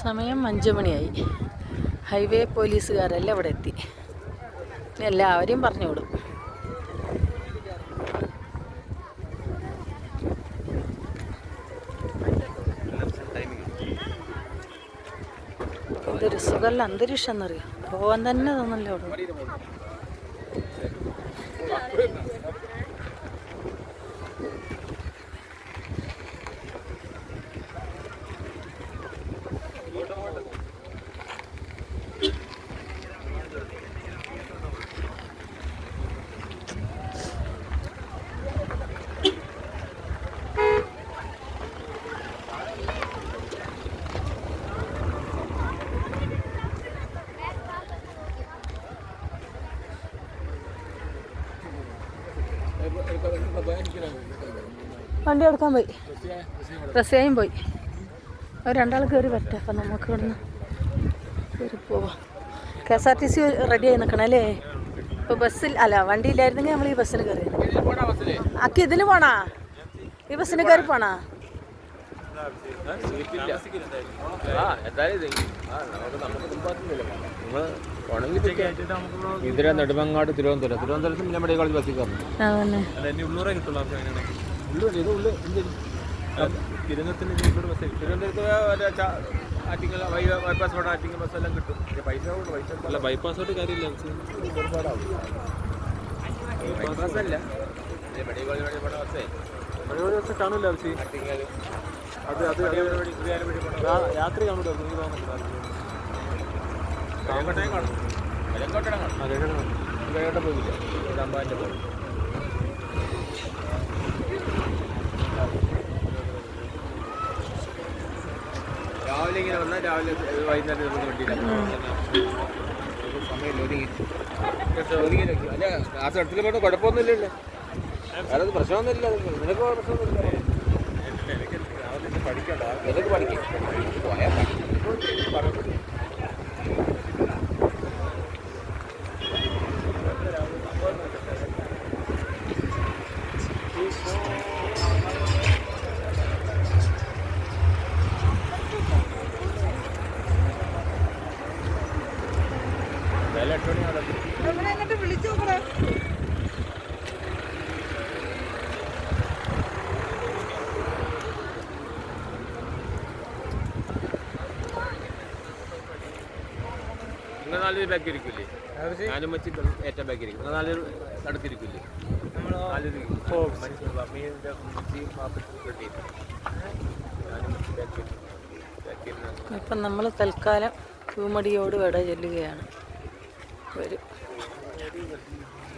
സമയം അഞ്ച് മണിയായി. ഹൈവേ പോലീസുകാരെല്ലാം അവിടെ എത്തി. എല്ലാവരെയും പറഞ്ഞു വിടും. ഇതൊരു സുഖമല്ല അന്തരീക്ഷം എന്നറിയാം പോകാൻ തന്നെ തോന്നല്ലോ അവിടെ വണ്ടി എടുക്കാൻ പോയി. റസിയായും പോയി. അവർ രണ്ടാൾ കയറി വരട്ടെ. അപ്പം നമുക്ക് ഇവിടുന്ന് കയറി പോവാം. K S R T C ready ആയി നിൽക്കണം അല്ലേ? ഇപ്പോൾ ബസ്സിൽ അല്ല വണ്ടിയില്ലായിരുന്നെങ്കിൽ നമ്മൾ ഈ ബസ്സിന് കയറി അക്കി ഇതിന് പോണാ? ഈ ബസ്സിന് കയറി പോണാ? ഇതിലെ നെടുമങ്ങാട് തിരുവനന്തപുരം. തിരുവനന്തപുരത്ത് പിന്നെ മെഡിക്കൽ കോളേജ് ബസ്സിൽ കയറുന്നു അതന്നെ ഉള്ളൂറേ കിട്ടുള്ളൂ നമുക്ക് അങ്ങനെയാണെങ്കിൽ ഉള്ളു ഇത് ഉള്ളു തിരുവനന്തപുരത്ത് Attingal bypass road Attingal bus എല്ലാം കിട്ടും. പൈസ പൈസ അല്ല ബൈപ്പാസോട്ട് കാര്യമില്ല ബൈപ്പാസ് അല്ല. മെഡിക്കൽ കോളേജ് ബസ്സേ. ഒരു ദിവസം കാണൂല ആവശ്യം ആറ്റിങ്ങൽ. അത് അത് യാ- യാത്ര കാണൂല എനിക്ക് തോന്നുന്നില്ല രാവിലെ ഇങ്ങനെ വന്നാൽ രാവിലെ വൈകുന്നേരം നമുക്ക് വണ്ടിയിലാണ് സമയം ഒതുങ്ങി ഒതുങ്ങി അല്ല ആ സ്ഥലത്തിൽ പോയിട്ട് കുഴപ്പമൊന്നുമില്ലല്ലേ വേറെ പ്രശ്നമൊന്നുമില്ല നിനക്ക് പ്രശ്നമൊന്നുമില്ല പഠിക്കണ്ട നിനക്ക് പഠിക്കും നിങ്ങൾ നാല് ബാഗ് ഇരിക്കില്ലേ ഞാനും വെച്ച് ഏറ്റവും ബാഗ് ഇരിക്കും. നിങ്ങൾ ബാക്കിൽ ഇപ്പം നമ്മൾ തൽക്കാലം പൂമടിയോട് വിട ചെല്ലുകയാണ്. വരും